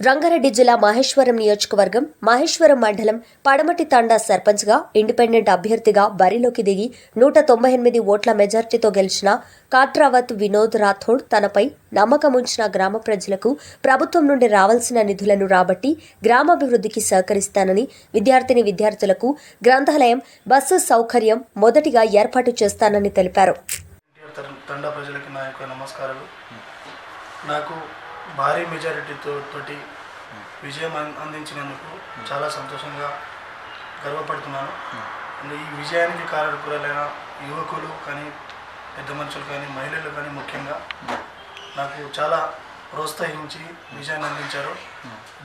రంగారెడ్డి జిల్లా మహేశ్వరం నియోజకవర్గం మహేశ్వరం మండలం పడమటి తండా సర్పంచ్గా ఇండిపెండెంట్ అభ్యర్థిగా బరిలోకి దిగి నూట తొంభై ఎనిమిది ఓట్ల మెజార్టీతో గెలిచిన కాట్రావత్ వినోద్ రాథోడ్ తనపై నమ్మకం ఉంచిన గ్రామ ప్రజలకు ప్రభుత్వం నుండి రావాల్సిన నిధులను రాబట్టి గ్రామాభివృద్ధికి సహకరిస్తానని విద్యార్థిని విద్యార్థులకు గ్రంథాలయం బస్సు సౌకర్యం మొదటిగా ఏర్పాటు చేస్తానని తెలిపారు. నాకు భారీ మెజారిటీతో తోటి విజయం అందించినందుకు చాలా సంతోషంగా గర్వపడుతున్నాను. అండ్ ఈ విజయానికి కారకులైన యువకులు కానీ పెద్ద మనుషులు కానీ మహిళలు కానీ ముఖ్యంగా నాకు చాలా ప్రోత్సహించి విజయాన్ని అందించారు.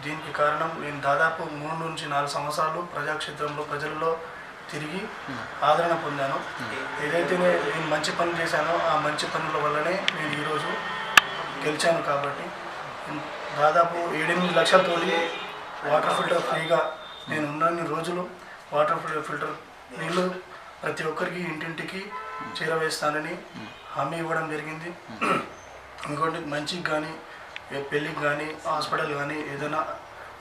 దీనికి కారణం నేను దాదాపు మూడు నుంచి నాలుగు సంవత్సరాలు ప్రజాక్షేత్రంలో ప్రజల్లో తిరిగి ఆదరణ పొందాను. ఏదైతే నేను మంచి పనులు చేశానో ఆ మంచి పనుల వల్లనే నేను ఈరోజు గెలిచాను కాబట్టి దాదాపు ఏడెనిమిది లక్షలతో వాటర్ ఫిల్టర్ ఫ్రీగా నేను ఉన్నన్ని రోజులు వాటర్ ఫిల్టర్ ఫిల్టర్ నీళ్ళు ప్రతి ఒక్కరికి ఇంటింటికి చేరవేస్తానని హామీ ఇవ్వడం జరిగింది. ఇంకోటి మంచికి కానీ పెళ్ళికి కానీ హాస్పిటల్ కానీ ఏదైనా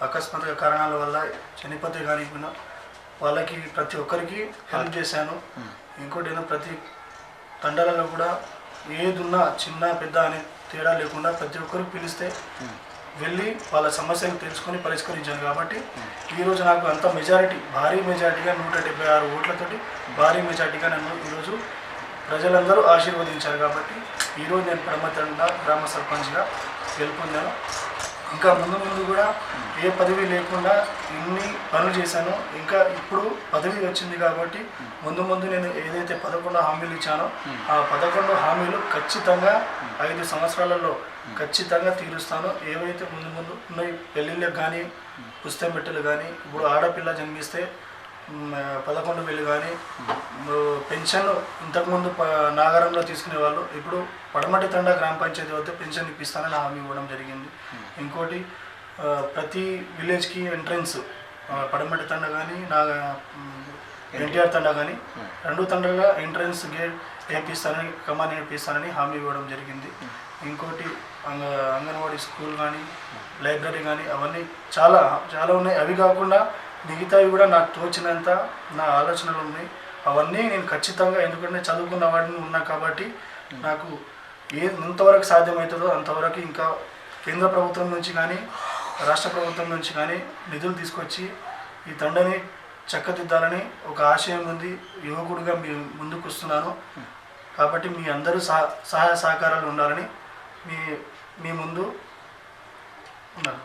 అకస్మాత్తుగా కారణాల వల్ల చనిపోతే కానీ కూడా వాళ్ళకి ప్రతి ఒక్కరికి హెల్ప్ చేశాను. ఇంకోటి ప్రతి తండలలో కూడా ఏదున్నా చిన్న పెద్ద అనే తేడా లేకుండా ప్రతి ఒక్కరు పిలిస్తే వెళ్ళి వాళ్ళ సమస్యలు తెలుసుకొని పరిష్కరించాను కాబట్టి ఈరోజు నాకు అంత మెజారిటీ భారీ మెజారిటీగా నూట డెబ్బై ఆరు ఓట్లతోటి భారీ మెజారిటీగా నన్ను ఈరోజు ప్రజలందరూ ఆశీర్వదించారు కాబట్టి ఈరోజు నేను పడమతండ గ్రామ సర్పంచ్గా గెలుపొందాను. ఇంకా ముందు ముందు కూడా ఏ పదవి లేకుండా ఇన్ని పనులు చేశాను ఇంకా ఇప్పుడు పదవి వచ్చింది కాబట్టి ముందు ముందు నేను ఏదైతే పదకొండు హామీలు ఇచ్చానో ఆ పదకొండు హామీలు ఖచ్చితంగా ఐదు సంవత్సరాలలో ఖచ్చితంగా తీరుస్తాను. ఏవైతే ముందు ముందు ఉన్నాయి పెళ్ళిళ్ళకి కానీ పుస్తకం పెట్టెలు కానీ ఇప్పుడు ఆడపిల్ల జన్మిస్తే పదకొండు వేలు కానీ పెన్షన్ ఇంతకుముందు నాగారంలో తీసుకునే వాళ్ళు ఇప్పుడు పడమటి తండ గ్రామ పంచాయతీ వద్ద పెన్షన్ ఇప్పిస్తానని హామీ ఇవ్వడం జరిగింది. ఇంకోటి ప్రతి విలేజ్కి ఎంట్రన్స్ పడమటి తండ కానీ నాగా ఎన్టీఆర్ తండ కానీ రెండు తండల ఎంట్రన్స్ గేట్ వేపిస్తానని కమాన్ వేపిస్తానని హామీ ఇవ్వడం జరిగింది. ఇంకోటి అంగ అంగన్వాడీ స్కూల్ కానీ లైబ్రరీ కానీ అవన్నీ చాలా చాలా ఉన్నాయి. అవి కాకుండా మిగతావి కూడా నాకు తోచినంత నా ఆలోచనలు ఉన్నాయి. అవన్నీ నేను ఖచ్చితంగా ఎందుకంటే చదువుకున్న వాడిని ఉన్నా కాబట్టి నాకు ఏ ఎంతవరకు సాధ్యమవుతుందో అంతవరకు ఇంకా కేంద్ర ప్రభుత్వం నుంచి కానీ రాష్ట్ర ప్రభుత్వం నుంచి కానీ నిధులు తీసుకొచ్చి ఈ తండని చక్కదిద్దాలని ఒక ఆశయం ఉంది. యువకుడిగా మీ ముందుకు వస్తున్నాను. కాబట్టి మీ అందరూ సహాయ సహకారాలు ఉండాలని మీ మీ ముందు ఉన్నాను